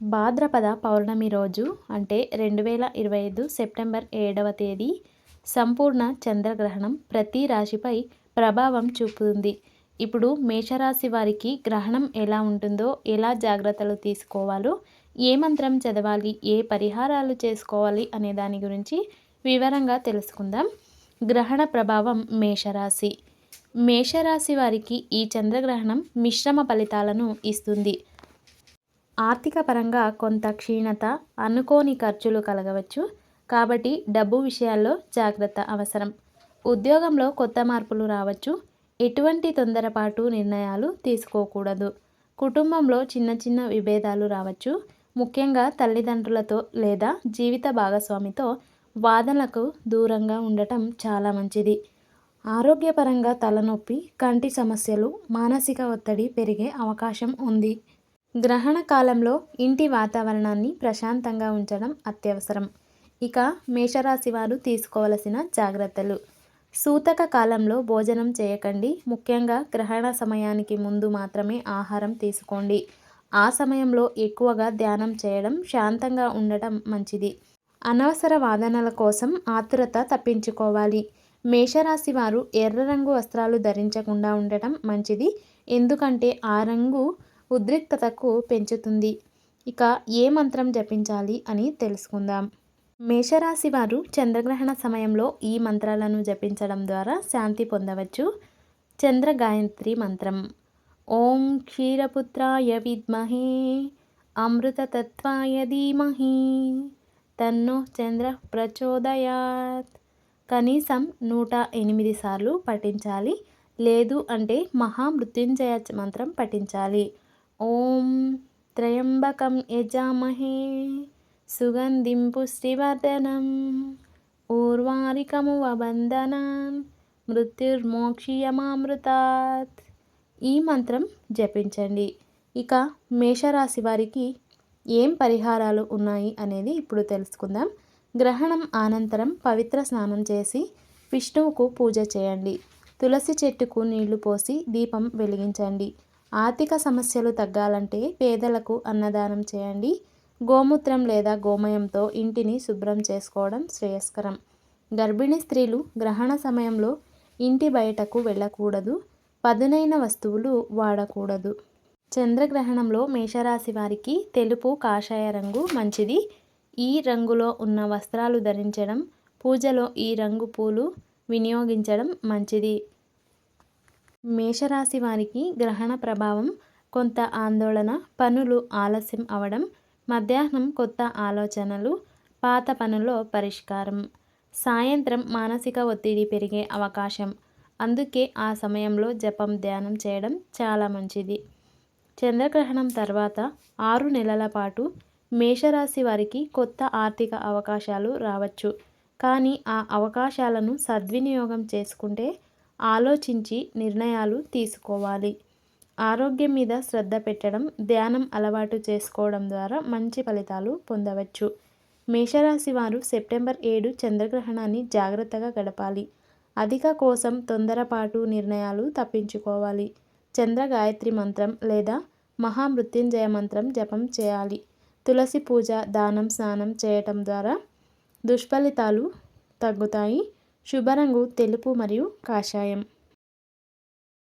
భాద్రపద పౌర్ణమి రోజు అంటే రెండు వేల ఇరవై ఐదు సెప్టెంబర్ ఏడవ తేదీ సంపూర్ణ చంద్రగ్రహణం ప్రతి రాశిపై ప్రభావం చూపుతుంది. ఇప్పుడు మేషరాశి వారికి గ్రహణం ఎలా ఉంటుందో ఎలా జాగ్రత్తలు తీసుకోవాలో ఏ మంత్రం చదవాలి ఏ పరిహారాలు చేసుకోవాలి అనే దాని గురించి వివరంగా తెలుసుకుందాం. గ్రహణ ప్రభావం మేషరాశి. మేషరాశి వారికి ఈ చంద్రగ్రహణం మిశ్రమ ఫలితాలను ఇస్తుంది. ఆర్థిక పరంగా కొంత క్షీణత అనుకోని ఖర్చులు కలగవచ్చు. కాబట్టి డబ్బు విషయాల్లో జాగ్రత్త అవసరం. ఉద్యోగంలో కొత్త మార్పులు రావచ్చు. ఎటువంటి తొందరపాటు నిర్ణయాలు తీసుకోకూడదు. కుటుంబంలో చిన్న చిన్న విభేదాలు రావచ్చు. ముఖ్యంగా తల్లిదండ్రులతో లేదా జీవిత భాగస్వామితో వాదనలకు దూరంగా ఉండటం చాలా మంచిది. ఆరోగ్యపరంగా తలనొప్పి కంటి సమస్యలు మానసిక ఒత్తిడి పెరిగే అవకాశం ఉంది. గ్రహణ కాలంలో ఇంటి వాతావరణాన్ని ప్రశాంతంగా ఉంచడం అత్యవసరం. ఇక మేషరాశి వారు తీసుకోవలసిన జాగ్రత్తలు. సూతక కాలంలో భోజనం చేయకండి. ముఖ్యంగా గ్రహణ సమయానికి ముందు మాత్రమే ఆహారం తీసుకోండి. ఆ సమయంలో ఎక్కువగా ధ్యానం చేయడం శాంతంగా ఉండటం మంచిది. అనవసర వాదనల కోసం ఆతురత తప్పించుకోవాలి. మేషరాశి వారు ఎర్ర రంగు వస్త్రాలు ధరించకుండా ఉండటం మంచిది. ఎందుకంటే ఆ రంగు ఉద్రిక్తతకు పెంచుతుంది. ఇక ఏ మంత్రం జపించాలి అని తెలుసుకుందాం. మేషరాశి వారు చంద్రగ్రహణ సమయంలో ఈ మంత్రాలను జపించడం ద్వారా శాంతి పొందవచ్చు. చంద్ర గాయత్రి మంత్రం. ఓం క్షీరపుత్రాయ విద్మహే అమృతతత్వాయ ధీమహి తన్నో చంద్ర ప్రచోదయాత్. కనీసం నూట ఎనిమిది సార్లు పఠించాలి. లేదు అంటే మహామృత్యుంజయ మంత్రం పఠించాలి. ఓం త్రయంబకం యజామహే సుగంధిం పుష్టివర్ధనం ఊర్వారికము వబంధనం మృత్యుర్మోక్షీయమామృతాత్. ఈ మంత్రం జపించండి. ఇక మేషరాశి వారికి ఏం పరిహారాలు ఉన్నాయి అనేది ఇప్పుడు తెలుసుకుందాం. గ్రహణం అనంతరం పవిత్ర స్నానం చేసి విష్ణువుకు పూజ చేయండి. తులసి చెట్టుకు నీళ్ళు పోసి దీపం వెలిగించండి. ఆర్థిక సమస్యలు తగ్గాలంటే పేదలకు అన్నదానం చేయండి. గోమూత్రం లేదా గోమయంతో ఇంటిని శుభ్రం చేసుకోవడం శ్రేయస్కరం. గర్భిణీ స్త్రీలు గ్రహణ సమయంలో ఇంటి బయటకు వెళ్ళకూడదు. పదునైన వస్తువులు వాడకూడదు. చంద్రగ్రహణంలో మేషరాశి వారికి తెలుపు కాషాయ రంగు మంచిది. ఈ రంగులో ఉన్న వస్త్రాలు ధరించడం పూజలో ఈ రంగు పూలు వినియోగించడం మంచిది. మేషరాశి వారికి గ్రహణ ప్రభావం కొంత ఆందోళన పనులు ఆలస్యం అవడం మధ్యాహ్నం కొత్త ఆలోచనలు పాత పనుల్లో పరిష్కారం. సాయంత్రం మానసిక ఒత్తిడి పెరిగే అవకాశం. అందుకే ఆ సమయంలో జపం ధ్యానం చేయడం చాలా మంచిది. చంద్రగ్రహణం తర్వాత ఆరు నెలల పాటు మేషరాశి వారికి కొత్త ఆర్థిక అవకాశాలు రావచ్చు. కానీ ఆ అవకాశాలను సద్వినియోగం చేసుకుంటే ఆలోచించి నిర్ణయాలు తీసుకోవాలి. ఆరోగ్యం మీద శ్రద్ధ పెట్టడం ధ్యానం అలవాటు చేసుకోవడం ద్వారా మంచి ఫలితాలు పొందవచ్చు. మేషరాశి వారు సెప్టెంబర్ ఏడు చంద్రగ్రహణాన్ని జాగ్రత్తగా గడపాలి. అధిక కోసం తొందరపాటు నిర్ణయాలు తప్పించుకోవాలి. చంద్ర గాయత్రి మంత్రం లేదా మహామృత్యుంజయ మంత్రం జపం చేయాలి. తులసి పూజ దానం స్నానం చేయటం ద్వారా దుష్ఫలితాలు తగ్గుతాయి. శుభరంగు తెలుపు మరియు కాషాయం.